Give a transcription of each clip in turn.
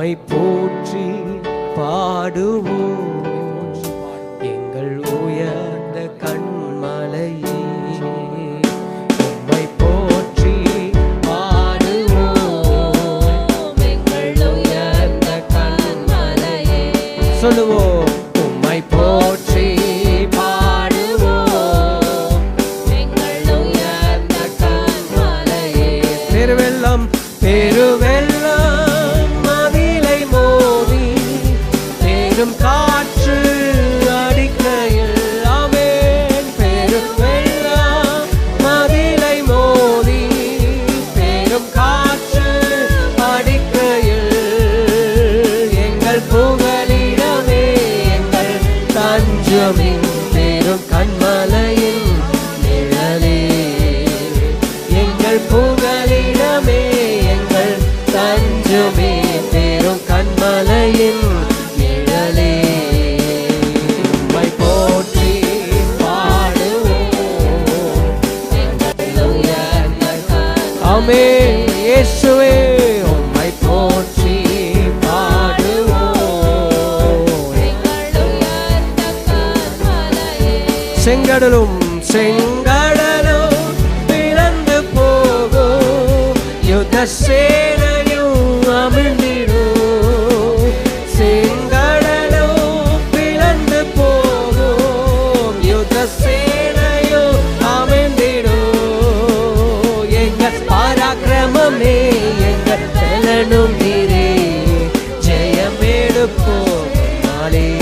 உம்மை போற்றி பாடுவோம். எங்கள் உயர்ந்த கண்மலையே உம்மை போற்றி பாடுவோம். எங்கள் உயர்ந்த கண்மலையே சொல்லுவோம். உம்மை போற்றி பாடுவோம். எங்கள் உயர்ந்த கண்மலையே பெருவெள்ளம் பெருவெள்ளம் பெரும் காற்று அடிக்கையில் ஆமென் பெருவெள்ளம் மதிலை மோதி பெரும் காற்று அடிக்கையில் எங்கள் புகலிடமே எங்கள் தஞ்சமே பெரும் கண்மலையில் நிழலே. எங்கள் புகலிடமே எங்கள் தஞ்சமே பெரும் கண்மலையில் ஆமே இயேசுவே உம்மை போற்றி செங்கடலும் செங்கடலும் பிறந்து போகும் யுத்த சே ஜெயமே எங்கள் பலனும் நீரே. ஜெயமெடுப்போம் நாளே.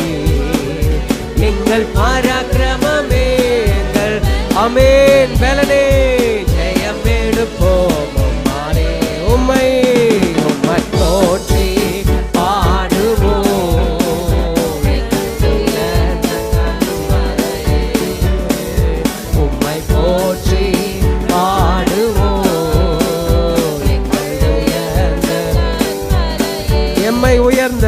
எங்கள் பாராக்கிரமமே எங்கள் அமேன் பலனே. எம்மை உயர்ந்த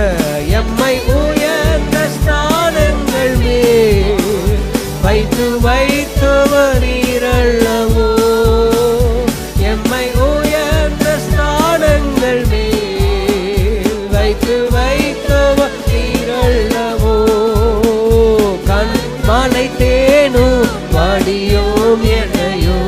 எம்மை உயர்ந்த ஸ்தானங்கள் மேல் வைத்து வைத்து வரீரல்லவோ எம்மை உயர்ந்த ஸ்தானங்கள் மேல் வைத்து வைத்து வரீரல்லவோ கண் மலை தேனும் வடியோம் எனையோ.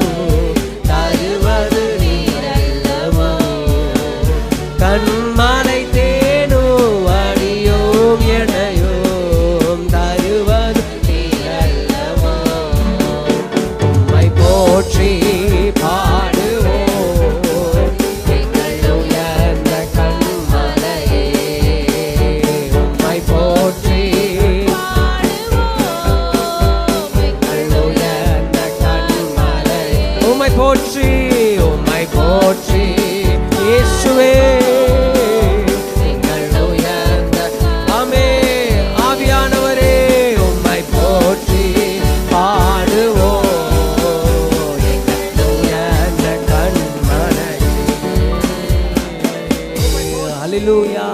Hallelujah.